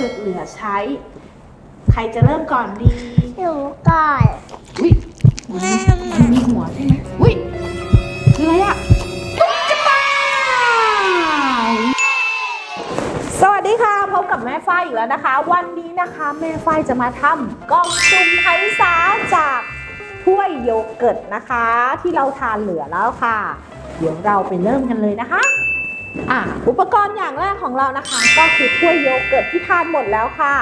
คือเหลือใช้ ใครจะเริ่มก่อนดีหนูก่อนอุ้ยมันมันมีหัวใช่ไหมอุ้ยคืออะไรอะตุ๊กตา สวัสดีค่ะ พบกับแม่ฝ้ายอีกแล้วนะคะ วันนี้นะคะแม่ฝ้ายจะมาทำกล่องสุ่มไทยสาจากถ้วยโยเกิร์ตนะคะ ที่เราทานเหลือแล้วค่ะ เดี๋ยวเราไปเริ่มกันเลยนะคะ อุปกรณ์อย่างแรกของเรานะคะ ก็คือถ้วยโยเกิร์ตที่ทานหมดแล้วค่ะ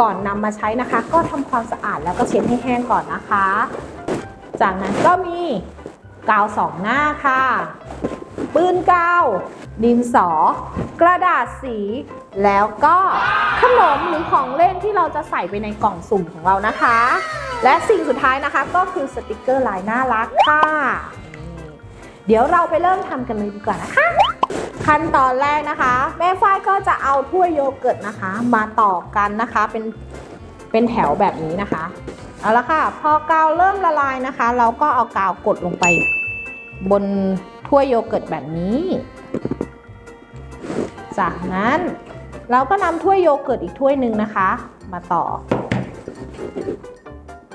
ก่อนนำมาใช้นะคะ ก็ทำความสะอาดแล้วก็เช็ดให้แห้งก่อนนะคะ จากนั้นก็มีกาวสองหน้าค่ะ ปืนกาว ดินสอ กระดาษสี แล้วก็ขนมหรือของเล่นที่เราจะใส่ไปในกล่องสุ่มของเรานะคะ และสิ่งสุดท้ายนะคะก็คือสติกเกอร์ลายน่ารักค่ะ เดี๋ยวเราไปเริ่มทำกันเลยดีกว่านะคะ ขั้นตอนแรกนะคะ แม่ฝ้ายก็จะเอาถ้วยโยเกิร์ตนะคะ มาต่อกันนะคะเป็นเป็นแถวแบบนี้นะคะเอาละค่ะ พอกาวเริ่มละลายนะคะ เราก็เอากาวกดลงไป บนถ้วยโยเกิร์ตแบบนี้ จากนั้นเราก็นำถ้วยโยเกิร์ตอีกถ้วยหนึ่งนะคะ มาต่อ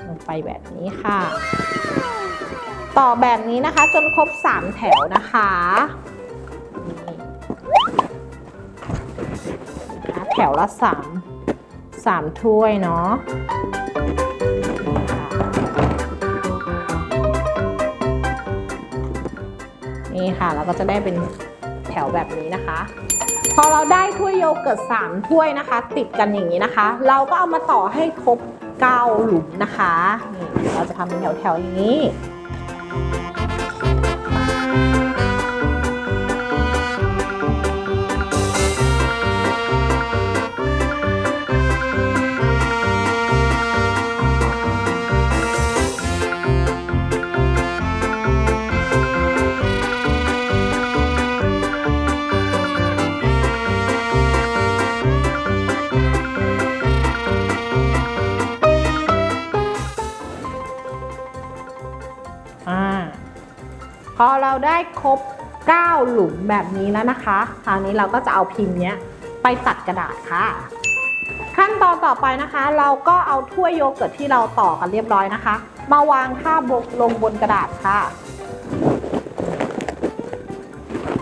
ลงไปแบบนี้ค่ะ ต่อแบบนี้นะคะจนครบ 3 แถวนะคะ นะคะแถวละ3 3ถ้วยเนาะนี่ค่ะนี่ค่ะเราก็จะได้เป็นแถวแบบนี้นะคะ พอเราได้ถ้วยโยเกิร์ต3ถ้วยนะคะ ติดกันอย่างนี้นะคะ เราก็เอามาต่อให้ครบ9หลุมนะคะนี่เราจะทำเป็นแถวๆอย่างนี้ เราได้ครบ 9 หลุมแบบนี้แล้วนะคะ คราวนี้เราก็จะเอาพิมพ์เนี้ยไปตัดกระดาษค่ะ ขั้นตอนต่อไปนะคะ เราก็เอาถ้วยโยเกิร์ตที่เราต่อกันเรียบร้อยนะคะ มาวางท่าบกลงบนกระดาษค่ะ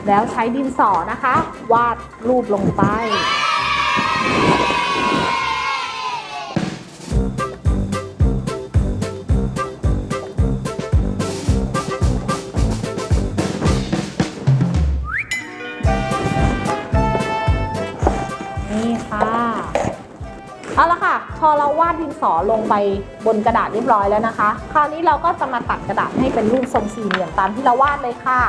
แล้วใช้ดินสอนะคะ วาดรูปลงไป พอเราวาดดินสอลงไปบนกระดาษเรียบร้อยแล้วนะคะ คราวนี้เราก็จะมาตัดกระดาษให้เป็นรูปทรงสี่เหลี่ยมตามที่เราวาดเลยค่ะ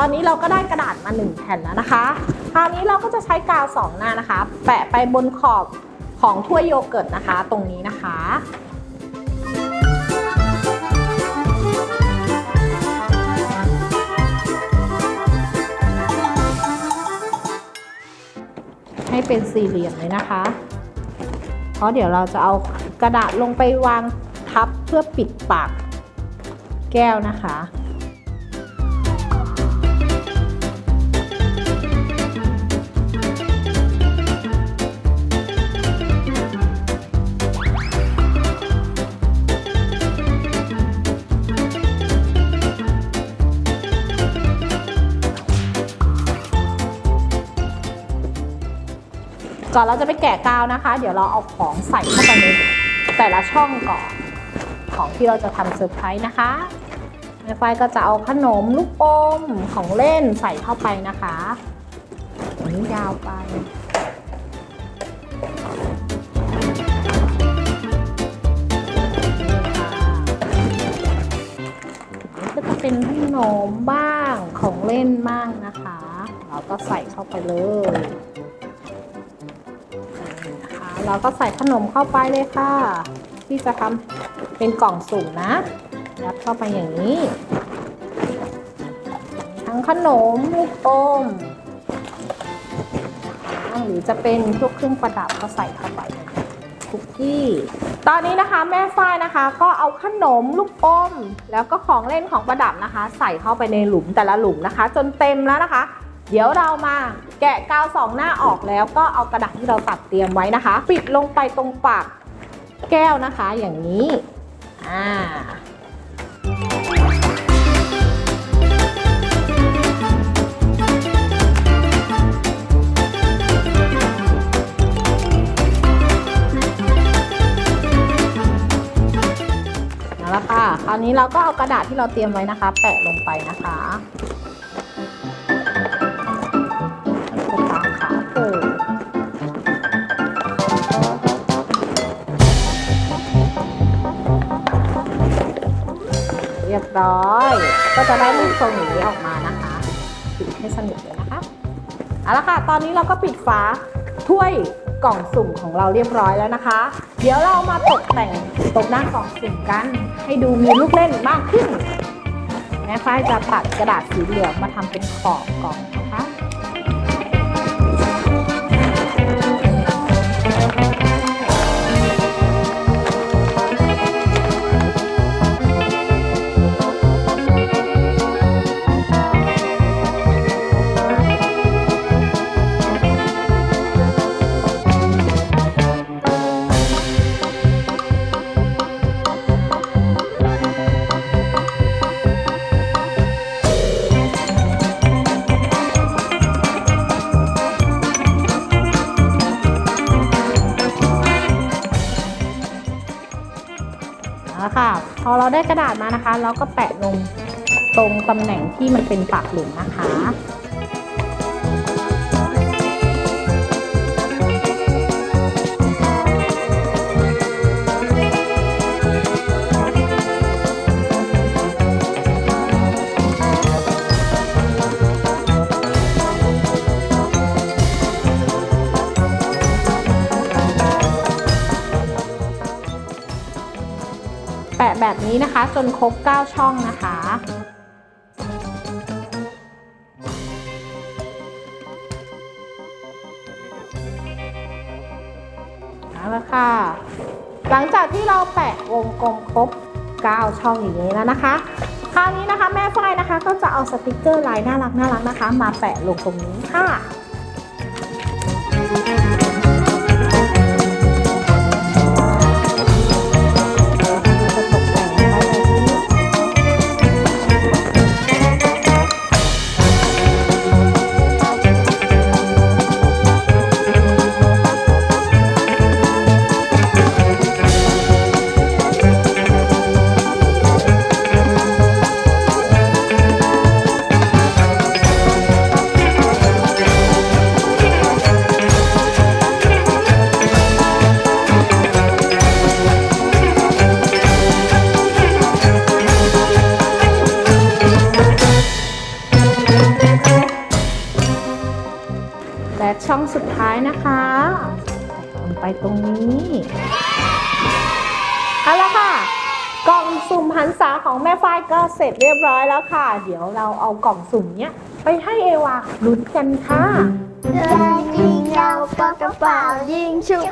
ตอนนี้เราก็ได้กระดาษมา 1 แผ่นแล้วนะคะ คราวนี้เราก็จะใช้กาวสองหน้านะคะ แปะไปบนขอบของถ้วยโยเกิร์ตนะคะ ตรงนี้นะคะให้เป็นสี่เหลี่ยมเลยนะคะ เพราะเดี๋ยวเราจะเอากระดาษลงไปวางทับเพื่อปิดปากแก้วนะคะ ก่อนเราจะไปแกะกาวนะคะ เดี๋ยวเราเอาของใส่เข้าไปในแต่ละช่องก่อน ของที่เราจะทำเซอร์ไพรส์นะคะแม่ไฟก็จะเอาขนมลูกอมของเล่นใส่เข้าไปนะคะอันนี้ยาวไปนี่ก็จะเป็นขนมบ้างของเล่นบ้างนะคะ เราก็ใส่เข้าไปเลย เราก็ใส่ขนมเข้าไปเลยค่ะ ที่จะทำเป็นกล่องสุ่มนะยัดเข้าไปอย่างนี้ ทั้งขนมลูกอมหรือจะเป็นพวกเครื่องประดับก็ใส่เข้าไปคุกกี้ ตอนนี้นะคะแม่ฝ้ายนะคะ ก็เอาขนมลูกอม แล้วก็ของเล่นของประดับนะคะ ใส่เข้าไปในหลุมแต่ละหลุมนะคะ จนเต็มแล้วนะคะ เดี๋ยวเรามาแกะกาวสองหน้าออกแล้วก็เอากระดาษที่เราตัดเตรียมไว้นะคะ ปิดลงไปตรงปากแก้วนะคะอย่างนี้อ่าเอาละค่ะ คราวนี้เราก็เอากระดาษที่เราเตรียมไว้นะคะ แปะลงไปนะคะ เรียบร้อย ก็จะได้รูปทรงอย่างนี้ออกมานะคะปิดให้สนิทเลยนะคะเอาละค่ะ ตอนนี้เราก็ปิดฝาถ้วยกล่องสุ่มของเราเรียบร้อยแล้วนะคะ เดี๋ยวเรามาตกแต่งตรงหน้ากล่องสุ่มกัน ให้ดูมีลูกเล่นมากขึ้นแม่ฝ้ายจะตัดกระดาษสีเหลืองมาทำเป็นขอบกล่องนะคะ กระดาษมานะคะ แล้วก็แปะลงตรงตำแหน่งที่มันเป็นปากหลุมนะคะ นี้นะคะ จนครบ 9 ช่องนะคะ เอาละค่ะ หลังจากที่เราแปะวงกลมครบ 9 ช่องอย่างนี้แล้วนะคะ คราวนี้นะคะแม่ฝ้ายนะคะ ก็จะเอาสติกเกอร์ลายน่ารักน่ารักนะคะ มาแปะลงตรงนี้ค่ะจะ ก็เสร็จเรียบร้อยแล้วค่ะ เดี๋ยวเราเอากล่องสุ่มเนี้ยไปให้เอวาลุ้นกันค่ะยิงยาวปากกระเป๋ายิงชุบ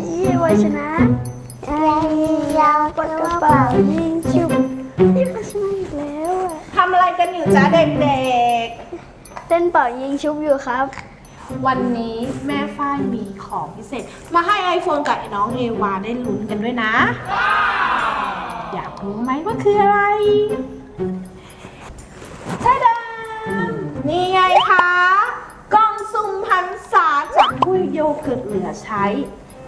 ยี่วัชนะยิงยาวปากกระเป๋ายิงชุบยี่วัชนะอีกแล้วอะทำอะไรกันอยู่จ้าเด็กเต้นเป่ายิงชุบอยู่ครับๆวันนี้แม่ฝ้ายมีของพิเศษ มาให้ iPhone กับน้องเอวาได้ลุ้นกันด้วยนะ อยากรู้ไหมว่าคืออะไรใช่เดิมนี่ไงคะกล่องสุ่มพันษาจากพุ้ยโยเกิร์ตเหลือใช้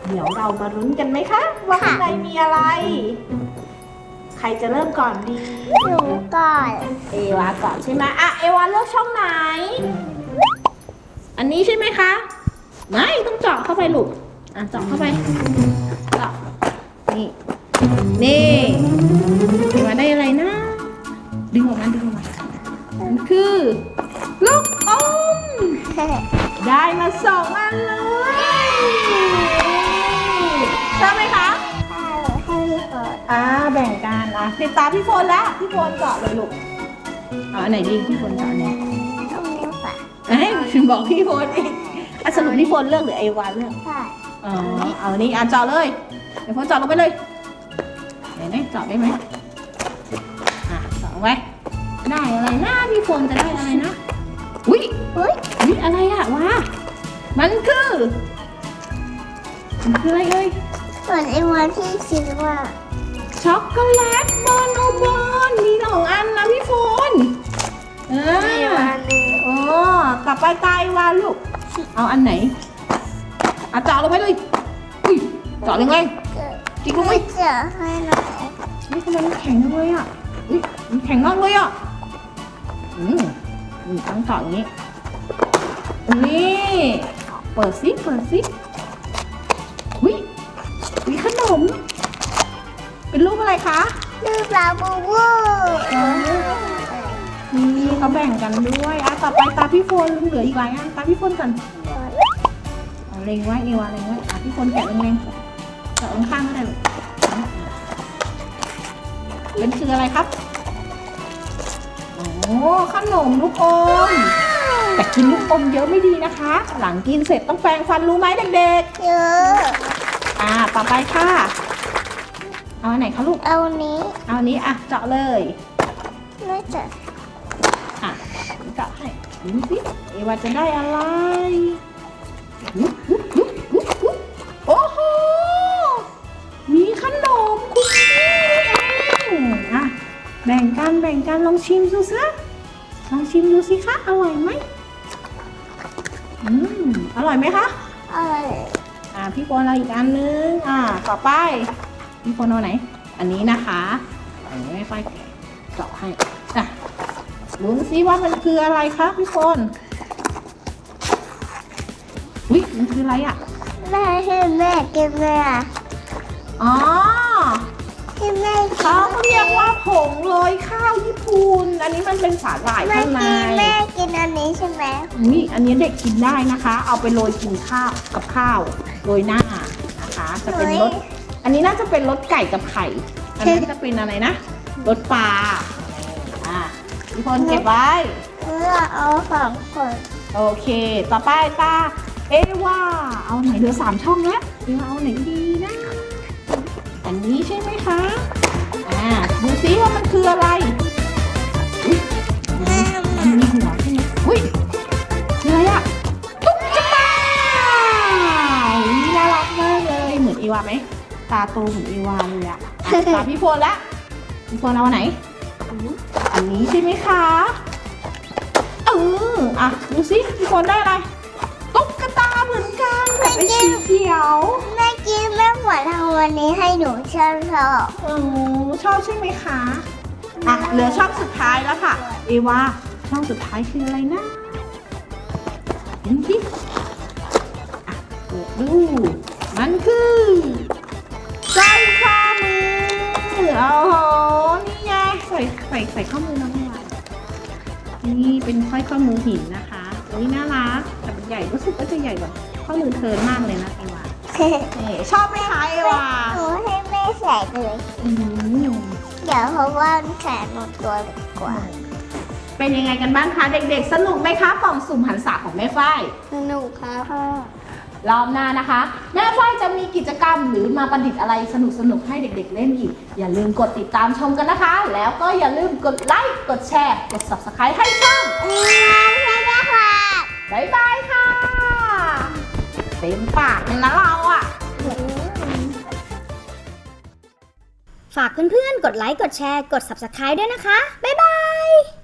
เดี๋ยวเรามาลุ้นกันไหมคะ ว่าข้างในมีอะไร ใครจะเริ่มก่อนดี หนูก่อน เอวาก่อนใช่ไหมอะเอวาเลือกช่องไหน อันนี้ใช่ไหมคะ ไม่ต้องเจาะเข้าไปลูกอะเจาะเข้าไปเจาะนี่ นี่เอวาได้อะไรนะ ดึงออกมาดึงออกมามันคือลูกอม ได้มาสองอันเลยชอบไหมคะให้ก่อนอ่าแบ่งกันอะปิดตาพี่โฟนแล้วพี่โฟนเจาะเลยลูกเอาอันไหนดีพี่โฟนเจาะอันไหนต้องเลี้ยวฝ่าเอ้ยบอกพี่โฟนเองอะสรุปพี่โฟนเลือกหรือไอวาเลือกใช่อ๋อเอาอันนี้อะเจาะเลยเดี๋ยวโฟนเจาะลงไปเลย ไหนไหนเจาะได้ไหมอะเจาะลงไปได้อะไรนะพี่โฟนจะได้อะไรนะ อุ้ยเฮ้ยอุ้ยอะไรอะวะมันคือมันคืออะไรเอ่ยส่วนไอ้วันที่คิดว่าช็อกโกแลตบอนโอบอนมีสองอันนะพี่โฟนเอมีอวันหนึ่งโอ้กลับไปตายวาลูก เอาอันไหนอะเจาะลงไปเลยอุ้ยเจาะยังไงเกิดจิกลงไปไม่เจอให้หน่อยนี่ทำไมมันแข็งจังเลยอะอุ้ยมันแข็งมากเลยอะอืมอืมต้องเจาะอย่างนี้ นี่เปิดซิเปิดซิอุ้ยมีขนม เป็นรูปอะไรคะดูปลาบูบูนี่เขาแบ่งกันด้วยอะต่อไปตาพี่โฟนเหลืออีกหลายอันตาพี่โฟนก่อนเอาเล็งไว้เอวาเล็งไว้อะพี่โฟนแกะเล็งๆ เจาะข้างๆก็ได้ลูกเป็นคืออะไรครับ โอ้ขนมลูกอม แต่กินลูกอมเยอะไม่ดีนะคะ หลังกินเสร็จต้องแปรงฟันรู้ไหมเด็กเยอะๆ อ่า ต่อไปค่ะ เอาอันไหนคะลูก เอานี้ เอาอันนี้อะเจาะเลยไม่เจออะเจาะให้ดูสิเอวาจะได้อะไรอุ๊ แบ่งกันแบ่งกันลองชิมดูสิลองชิมดูสิคะอร่อยไหมอืมอร่อยไหมคะอะไรอ่าพี่โฟนเอาอีกอันนึงอ่าต่อไปพี่โฟนเอาไหน อันนี้นะคะอันนี้ไม่ค่อยแกะเจาะให้อะลุ้นซิว่ามันคืออะไรคะพี่โฟนอุ้ยมันคืออะไรอะแม่ให้แม่กินเลยอะอ๋อ ให้แม่กินเขาเรียกว่าผงโรยข้าวญี่ปุ่น อันนี้มันเป็นสาหร่ายแม่ข้างในกินแม่กินอันนี้ใช่ไหมอุ้ยอันนี้เด็กกินได้นะคะ เอาไปโรยกินข้าวกับข้าวโรยหน้านะคะ จะเป็นรสอันนี้น่าจะเป็นรสไก่กับไข่ อันนั้นจะเป็นอะไรนะรสปลาอ่าทุกคนเก็บไว้ เพื่อเอาของคนโอเค ต่อไปตา เอว่า เอาไหนเหลือสามช่องแล้วเอว่าเอาไหนดีนะ อันนี้ใช่ไหมคะ อ่า ดูซิว่ามันคืออะไรอุ๊ยแม่มันมีหัวใช่ไหมอุ้ยคืออะไรอะตุ๊กตาอุ๊ยน่ารักมากเลย เหมือนอีวาไหม ตาโตเหมือนอีวาเลยอะอะตาพี่โฟนละพี่โฟนเอาอันไหน อันนี้ใช่ไหมคะ เออ อะ ดูสิพี่โฟนได้อะไร ตุ๊กตาเหมือนกันแต่เป็นสีเขียว แม่กินแม่หวานทางวันนี้ให้หนูชอบชอบโอ้ชอบใช่ไหมคะอะเหลือช่องสุดท้ายแล้วค่ะ เอวาช่องสุดท้ายคืออะไรนะเห็นที่อะเปิดดู มันคือใส่ข้อมือโอ้โหนี่ไงใส่ใส่ใส่ข้อมือน้องหวานนี่เป็นค่อยข้อมือหินนะคะอุ้ยน่ารักแต่มันใหญ่รู้สึกว่าจะใหญ่กว่าข้อมือเธอมากเลยนะเอวา นี่ชอบไหมคะเอวาหนูให้แม่ใส่เลยอืมเดี๋ยวเพราะว่าแขนหนูตัวเล็กกว่า เป็นยังไงกันบ้างคะเด็กๆ สนุกไหมคะกล่องสุ่มหันษาของแม่ฝ้ายสนุกครับรอบหน้านะคะ แม่ฝ้ายจะมีกิจกรรมหรือมาประดิษฐ์อะไรสนุกๆให้เด็ก ๆ เล่นอีก อย่าลืมกดติดตามชมกันนะคะ แล้วก็อย่าลืมกดไลค์กดแชร์ กด subscribe ให้ช่องนี่นะใช่ไหมครับบ๊ายบายค่ะ เต็มปากเลยนะเราอะฝากเพื่อนๆ กดไลค์ กดแชร์ กด Subscribe ด้วยนะคะ บ๊ายบาย